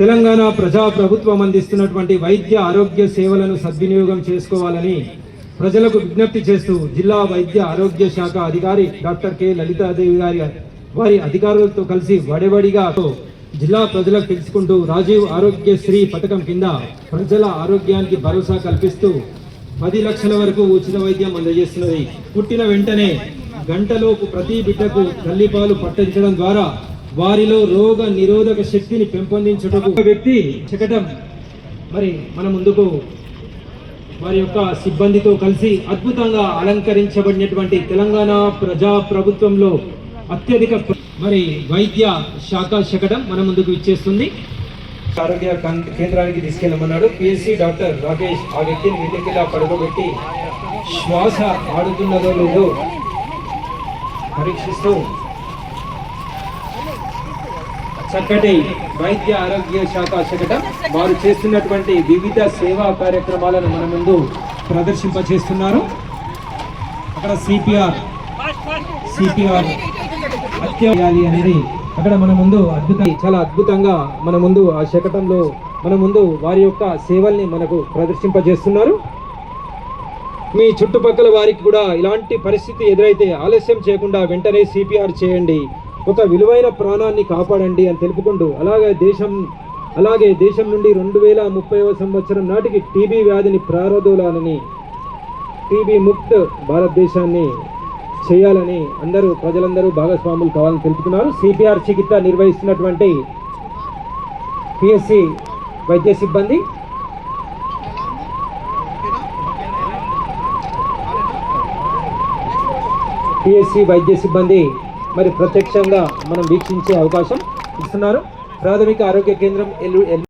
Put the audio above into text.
తెలంగాణ ప్రజా ప్రభుత్వం అందిస్తున్నటువంటి వైద్య ఆరోగ్య సేవలను సద్వినియోగం చేసుకోవాలని ప్రజలకు విజ్ఞప్తి చేస్తూ జిల్లా వైద్య ఆరోగ్య శాఖ అధికారి డాక్టర్ కె. లలితాదేవి గారి వారి అధికారులతో కలిసి వడబడిగా జిల్లా ప్రజలకు తెలుసుకుంటూ రాజీవ్ ఆరోగ్యశ్రీ పథకం కింద ప్రజల ఆరోగ్యానికి భరోసా కల్పిస్తూ పది లక్షల వరకు ఉచిత వైద్యం అందజేస్తున్నది. పుట్టిన వెంటనే గంటలోపు ప్రతి బిడ్డకు తల్లిపాలు పట్టించడం ద్వారా వారిలో రోగ నిరోధక శక్తిని పెంపొందించుటకు ఒక వ్యక్తి చెక్కటం మరి మన ముందుకు వారి యొక్క సిబ్బందితో కలిసి అద్భుతంగా అలంకరించబడినటువంటి తెలంగాణ ప్రజా ప్రభుత్వంలో అత్యధిక మరి వైద్య శాఖ శకటం మన ముందుకు ఇచ్చేస్తుంది. ఆరోగ్య కేంద్రానికి తీసుకెళ్ళమన్నాడు. PSC doctor Rakesh. ఆ వ్యక్తిని వెతికిలా పడుకోబెట్టి శ్వాస ఆడుతున్నదో లేదో పరీక్షిస్తూ చక్కటి వైద్య ఆరోగ్య శాఖ శకటం వారు చేస్తున్నటువంటి వివిధ సేవా కార్యక్రమాలను మన ముందు ప్రదర్శింప చేస్తున్నారు అక్కడ సిపిఆర్ సిపిఆర్ అత్యాలి అనేది అక్కడ మన ముందు అద్భుత చాలా అద్భుతంగా మన ముందు ఆ శకటంలో మన ముందు వారి యొక్క సేవల్ని మనకు ప్రదర్శింపజేస్తున్నారు. మీ చుట్టుపక్కల వారికి కూడా ఇలాంటి పరిస్థితి ఎదురైతే ఆలస్యం చేయకుండా వెంటనే సిపిఆర్ చేయండి. ఒక విలువైన ప్రాణాన్ని కాపాడండి అని తెలుపుకుంటూ అలాగే దేశం అలాగే దేశం నుండి రెండు వేల ముప్పైవ సంవత్సరం నాటికి టీబీ వ్యాధిని ప్రారదోలాలని టీబీ ముక్త్ భారతదేశాన్ని చేయాలని అందరూ ప్రజలందరూ భాగస్వాములు కావాలని తెలుపుతున్నారు. సిపిఆర్ చికిత్స నిర్వహిస్తున్నటువంటి పిఎస్సి వైద్య సిబ్బంది. పిఎస్సి వైద్య సిబ్బంది మరి ప్రత్యక్షంగా మనం వీక్షించే అవకాశం ఇస్తున్నారు. ప్రాథమిక ఆరోగ్య కేంద్రం ఎల్లు ఎల్